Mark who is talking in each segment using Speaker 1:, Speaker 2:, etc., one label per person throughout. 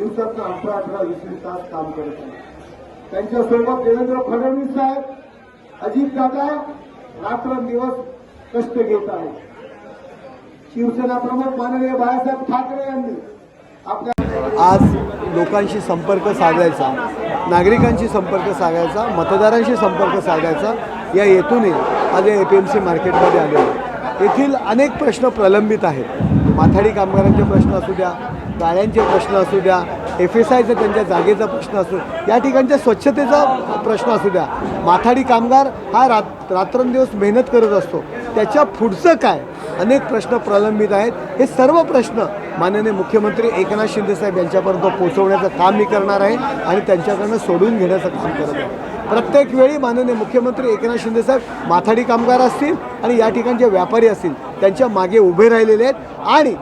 Speaker 1: दिवसात अठरा अठरा वीस वीस तास काम करत आहे त्यांच्यासोबत देवेंद्र फडणवीस साहेब अजित दादा रात्रंदिवस कष्ट घेत आहेत. शिवसेना प्रमुख माननीय बाळासाहेब ठाकरे यांनी आपल्या
Speaker 2: आज लोकांशी संपर्क साधायचा नागरिकांशी संपर्क साधायचा मतदारांशी संपर्क साधायचा या हेतूने आज या ए पी एम सी मार्केटमध्ये आलेलो येथील अनेक प्रश्न प्रलंबित आहेत. माथाडी कामगारांचे प्रश्न असू द्या गाळ्यांचे प्रश्न असू द्या एफ एस आयचा त्यांच्या जागेचा प्रश्न असू या ठिकाणच्या स्वच्छतेचा प्रश्न असू द्या. माथाडी कामगार हा रात रात्रंदिवस मेहनत करत असतो. त्याच्या पुढचं काय? अनेक प्रश्न प्रलंबित आहेत. हे सर्व प्रश्न माननीय मुख्यमंत्री एकनाथ शिंदेसाहेब यांच्यापर्यंत पोहोचवण्याचं काम मी करणार आहे आणि त्यांच्याकडनं सोडून घेण्याचं काम करत आहे. प्रत्येक वेळी माननीय मुख्यमंत्री एकनाथ शिंदेसाहेब माथाडी कामगार असतील आणि या ठिकाणचे व्यापारी असतील त्यांच्या मागे उभे राहिलेले आहेत आणि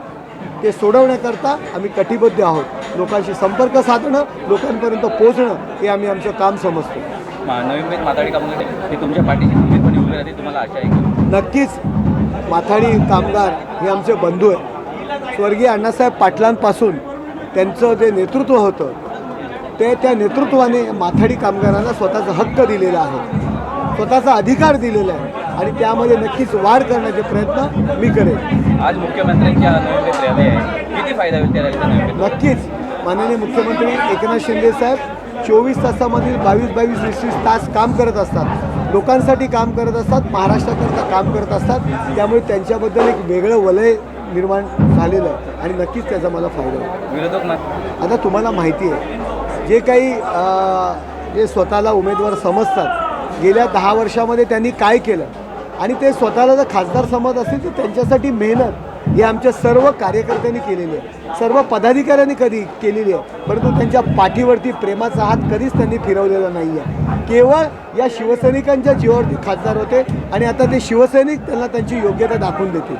Speaker 2: ते सोडवण्याकरता आम्ही कटिबद्ध आहोत. लोकांशी संपर्क साधणं लोकांपर्यंत पोहोचणं हे आम्ही आमचं काम समजतो.
Speaker 3: मा- नवीन पेठ माथाडी कामगार हे तुमच्या पाठीशी खंबीरपणे उभे राहतील तुम्हाला आशा आहे की?
Speaker 2: नक्कीच माथाडी कामगार हे आमचे बंधू आहेत. स्वर्गीय अण्णासाहेब पाटलांपासून त्यांचं जे नेतृत्व होतं ते त्या नेतृत्वाने माथाडी कामगारांना स्वतःचा हक्क दिलेला आहे. स्वतःचा अधिकार दिलेला आहे. आणि त्यामध्ये नक्कीच वाढ करण्याचे प्रयत्न मी करेन.
Speaker 3: आज मुख्यमंत्र्यांच्या किती फायदा होईल
Speaker 2: नक्कीच. माननीय मुख्यमंत्री एकनाथ शिंदे साहेब चोवीस तासामधील बावीस बावीस वीस वीस तास काम करत असतात. लोकांसाठी काम करत असतात महाराष्ट्राकरता काम करत असतात. त्यामुळे त्यांच्याबद्दल एक वेगळं वलय निर्माण झालेलं आहे. आणि नक्कीच त्याचा मला फायदा
Speaker 3: मा-
Speaker 2: आता तुम्हाला माहिती आहे जे काही जे स्वतःला उमेदवार समजतात गेल्या दहा वर्षामध्ये त्यांनी काय केलं? आणि ते स्वतःला जर खासदार समज असतील तर त्यांच्यासाठी मेहनत ही आमच्या सर्व कार्यकर्त्यांनी केलेली आहे. सर्व पदाधिकाऱ्यांनी कधी केलेली आहे परंतु त्यांच्या पाठीवरती प्रेमाचा हात कधीच त्यांनी फिरवलेला नाही आहे. केवळ या शिवसैनिकांच्या जीवावरती खासदार होते आणि आता ते शिवसैनिक त्यांना त्यांची योग्यता दाखवून देतील.